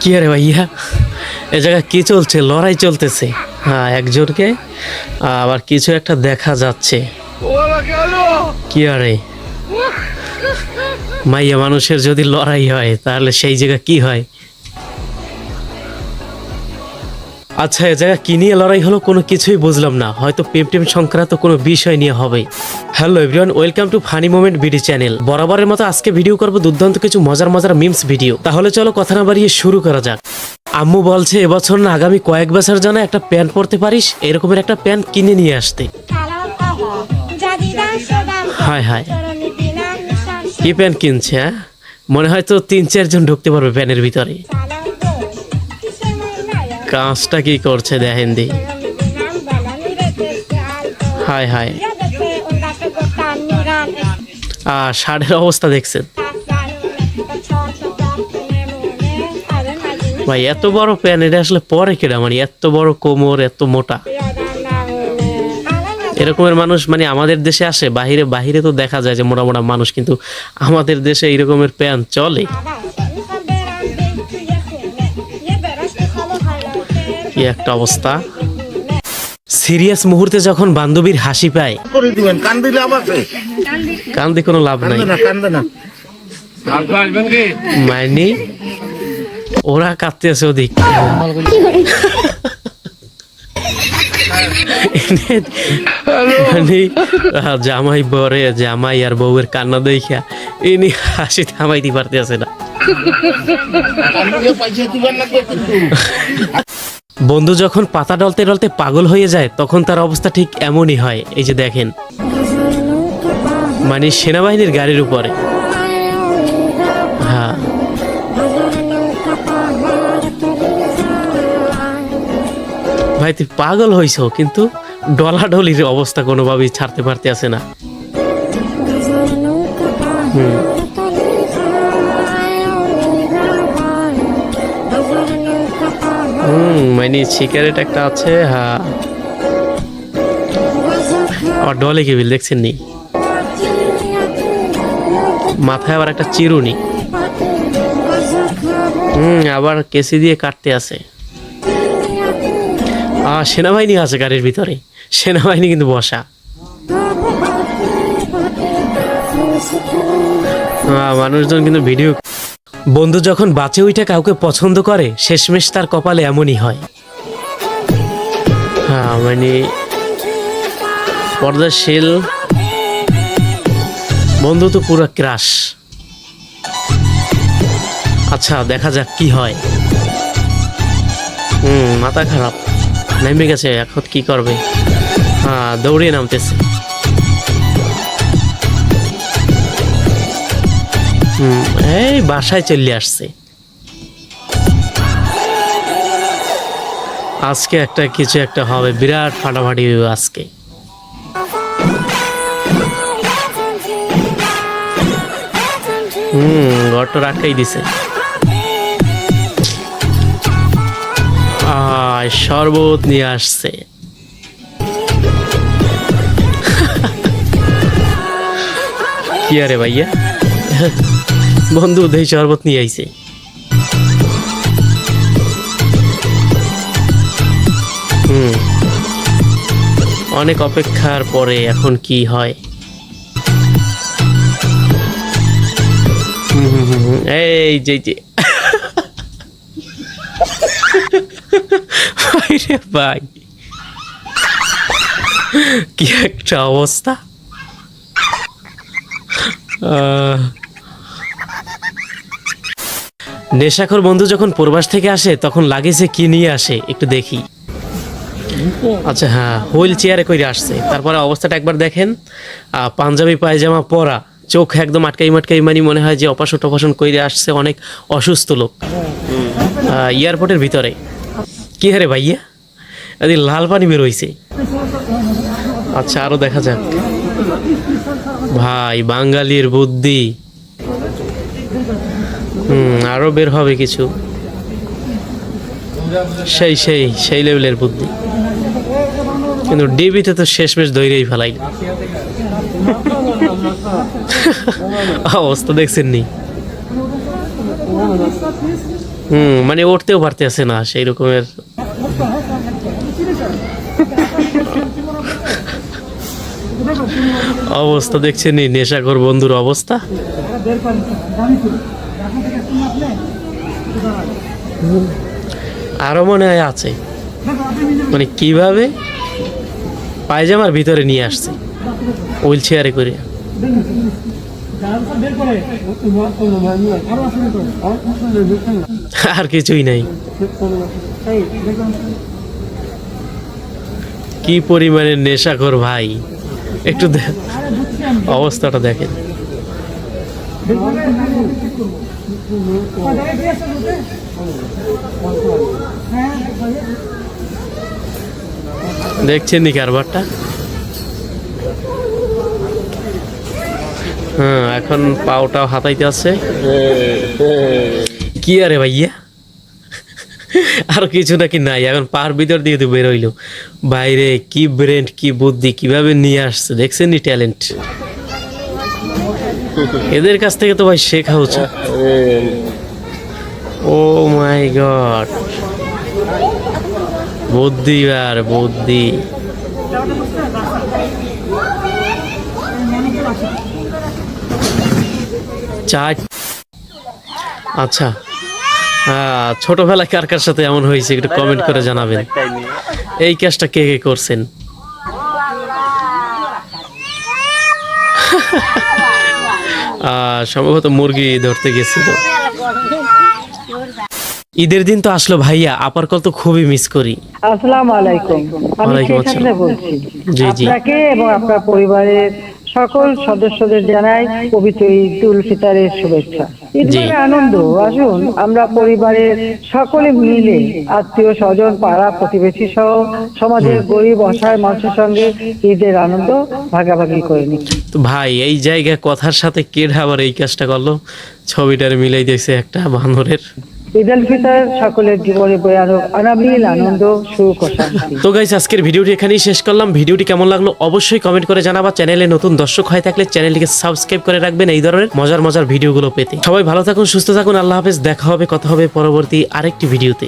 কি আরে ভাইয়া? এ জায়গায় কি চলছে? লড়াই চলতেছে। হ্যাঁ একজনকে, আবার কিছু একটা দেখা যাচ্ছে। কি আরে? মাইয়া, মানুষের যদি লড়াই হয়, তাহলে সেই জায়গা কি হয়? আচ্ছা এ জায়গা কি নিয়ে লড়াই হলো কোনো কিছুই বুঝলাম না। হয়তো প্রেম টেম সংক্রান্ত কোনো বিষয় নিয়ে হবে। Hello everyone welcome to funny moment video channel বরাবরের মতো আজকে ভিডিও করব দুর্দান্ত কিছু মজার মজার মিমস ভিডিও তাহলে চলো কথা না বাড়িয়ে শুরু করা যাক। আম্মু বলছে, এবছর না আগামী কয়েক বছর জন্য একটা প্যান্ট পরতে পারিস, এরকমের একটা প্যান্ট কিনে নিয়ে আসতে। হায় হায়। কি প্যান্ট কিনছে হ্যাঁ? মনে হয় তো তিন চারজন ঢুকতে পারবে প্যানের ভিতরে। কাজটা কি করছে দেখেন দি। হায় হায়। আর শার্টের অবস্থা দেখছেন। ভাই, এত বড় প্যান, এটা আসলে পরে কেডা? মানে এত বড় কোমর, এত মোটা। এরকমের মানুষ মানে আমাদের দেশে আসে, বাহিরে বাহিরে তো দেখা যায় যে মোটা মোটা মানুষ, কিন্তু আমাদের দেশে এরকমের প্যান চলে। কি একটা অবস্থা? সিরিয়াস মুহূর্তে যখন বান্ধবীর হাসি পায় করে দিবেন কান দিলে আবার সে। কান্দে কোনো লাভ নাই। কান্দে না। কান্দে না মাইনি ওরা কাঁদতে আছে ওদিক। মানে, জামাই বরে জামাই আর বউয়ের কান্না দেখা ইনি হাসি থামাইতে পারতেছে না। বন্ধু যখন পাতা ডলতে ডলতে পাগল হয়ে যায়, তখন তার অবস্থা ঠিক এমনই হয়। এই যে দেখেন। মানে সেনাবাহিনীর গাড়ির উপরে। হ্যাঁ। ভাই, তুই পাগল হইছ, কিন্তু ডলাডলির অবস্থা কোনোভাবেই ছাড়তে পারতে আসে না। হুম। হুম মানে সিগারেট একটা আছে হ্যাঁ। আর ডলে কেবিল দেখছেন নি? মাথায় আবার একটা চিরুনি। হুম, আবার কেসি দিয়ে কাটতে আছে। আহ সেনাবাহিনী আছে গাড়ির ভিতরে। সেনাবাহিনী কিন্তু বসা। মানুষজন কিন্তু ভিডিও বন্ধু যখন বাঁচে উঠে কাউকে পছন্দ করে, শেষমেশ তার কপালে এমনই হয়। হ্যাঁ মানে পর্দাশীল বন্ধু তো পুরো ক্রাশ। আচ্ছা দেখা যাক কি হয়। হুম, মাথা খারাপ। নেমে গেছে, এখন কি করবে? হ্যাঁ দৌড়িয়ে নামতেছে। এই বাসায় চলে আসছে। আজকে একটা কিছু একটা হবে, বিরাট ফাটাফাটি আজকে। হুম, ঘরটা আটকাই দিছে। আয়, শরবত নিয়ে আসছে। কি আরে ভাইয়া? বন্ধু, দেই শরবত নিয়ে আইছে। হুম। অনেক অপেক্ষার পরে এখন কি হয়? এই যে যে। ভাই ভাই। কি একটা অবস্থা। নেশাখোর বন্ধু যখন প্রবাস থেকে আসে, তখন লাগে যে কি নিয়ে আসে, একটু দেখি। আচ্ছা হ্যাঁ হুইল চেয়ারে করে আসছে। তারপরে অবস্থাটা একবার দেখেন। পাঞ্জাবি পায়জামা পরা, চোখ একদম আটকাই মাটকাই মানে মনে হয় যে অপাসন টপাসন করে আসছে অনেক অসুস্থ লোক। এয়ারপোর্টের ভিতরে। কি হারে ভাইয়া? এদিন লাল পানি বেরোইছে আচ্ছা আরও দেখা যাক। ভাই, বাঙালির বুদ্ধি। হুম, আরও বের হবে কিছু। সেই সেই সেই লেভেলের বুদ্ধি। কিন্তু ডিবিতে তো শেষমেশ দৈরেই ফেলাই। অবস্থা দেখছেন নি হুম মানে উঠতেও পারতেছে না সেই রকমের। অবস্থা দেখছেন নেশাখোর বন্ধুর অবস্থা। আরও মনে হয় আছে। মানে কীভাবে? পায়জামার ভিতরে নিয়ে আসছে। হুইল চেয়ারে করে। আর কিছুই নাই। কি পরিমাণের নেশাখোর ভাই। একটু অবস্থাটা দেখেন। দেখছেন নি কারবারটা হ্যাঁ এখন পাওটাও হাতাইতে আছে। কি আরে ভাইয়া? আর কিছু নাকি নাই, এখন পার ভিতর দিয়ে তো বেরোইলো বাইরে কি ব্রেন কি বুদ্ধি, কীভাবে নিয়ে আসছে? দেখছেন নি ট্যালেন্ট এদের কাছ থেকে তো ভাই শেখা উচিত। Oh my god. বুদ্ধি আর বুদ্ধি। চার আচ্ছা। ছোটবেলায় কার কার সাথে এমন হয়েছে একটু কমেন্ট করে জানাবেন। এই কাজটা কে কে করছেন? সম্ভবত মুরগি ধরতে গেছিল। ঈদের দিন তো আসলো ভাইয়া আপার কল তো খুবই মিস করি। আসসালামু আলাইকুম। আমি বলছি? জি, জি। আপনাকে এবং আপনার পরিবারের সকল সদস্যদের জানাই পবিত্র ঈদ উল ফিতরের শুভেচ্ছা। ঈদ মানে আনন্দ আসুন আমরা পরিবারের সকলে মিলে আত্মীয় স্বজন পাড়া প্রতিবেশী সহ সমাজের গরিব অসহায় মানুষের সঙ্গে ঈদের আনন্দ ভাগাভাগি করে নিই। তো ভাই এই জায়গায় কথার সাথে কে আবার এই কাজটা করল? ছবিটার মিলাই দিয়েছে একটা বানরের। সকলের আনন্দ তো গাইস আজকের ভিডিওটি এখানেই শেষ করলাম। ভিডিওটি কেমন লাগল অবশ্যই কমেন্ট করে জানাবা। চ্যানেলে নতুন দর্শক হয়ে থাকলে চ্যানেলটিকে সাবস্ক্রাইব করে রাখবেন এই ধরনের মজার মজার ভিডিওগুলো পেতে। সবাই ভালো থাকুন, সুস্থ থাকুন। আল্লাহ হাফেজ। দেখা হবে, কথা হবে পরবর্তী আরেকটি ভিডিওতে।